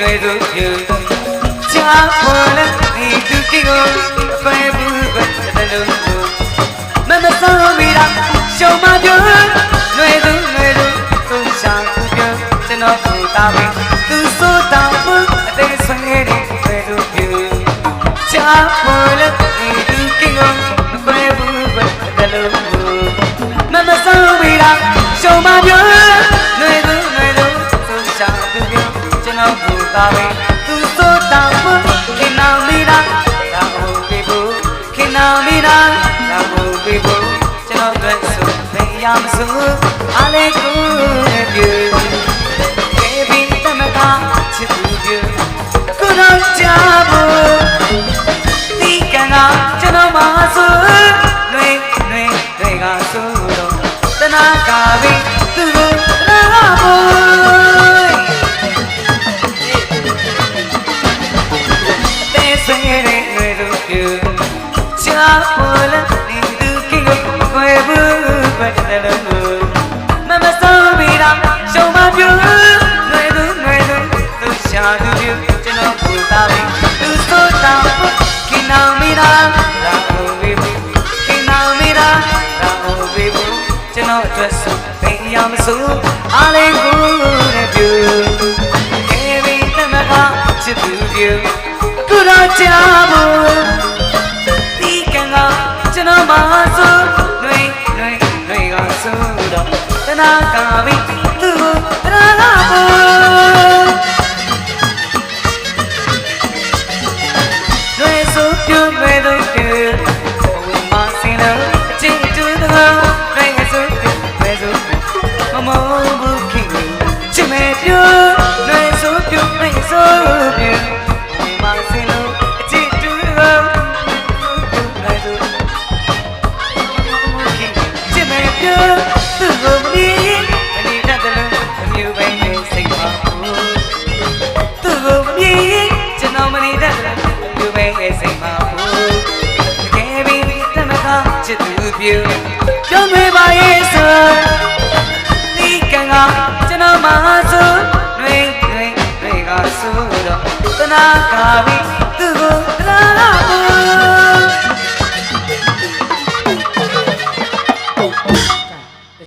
နွယ်တို့ဖြူချာခေါ်လက်ဒီသူတိကိုဆွဲဘူးပဲတလုံးကိုမမဆုံးမိတာရှုံမပြောနွယ်တို့နွယ်တို့သုံးချာကိုပြောကျွန်တော်ကိုတာပဲသူဆိုတောင်ဘူးအသေးဆွဲတဲ့ဆွဲတို့ဖြူချာခေါ်လက်ဒီသူတိကိုဆွဲဘူးပဲတလုံးကိုမမဆုံးမိတာရှုံမပြော တော်ပူတာပဲသူစိုးတောင်ဘူးခင်နာမီရာဒါဟုတ်ပြီဘူးခင်နာမီရာဒါဟုတ်ပြီဘူးကျွန်တော်အတွက်ဆိုသိရမစို့အားလေးကိုရဲ့ပြုကေဘီတမကချစ်သူပြုကိုတော့ကြဖို့ဒီကံကကျွန်တော်မှာဆို ကျွန်တော်ပူတာလေးသူစိုးတောင်းခင်းအောင်မိတာလာလို့ဝေးဘူးခင်းအောင်မိတာလာလို့ဝေးဘူးကျွန်တော်အတွက်ဆိုသိရမစို့ ကုရချာဘူးဒီကံကကျွန်တော်မ ပြုပြောမေးပါရဲ့ဆိုဒီကံကကျွန်တော်မဆိုတွေတွေတွေကဆိုတော့တနာကာပြီး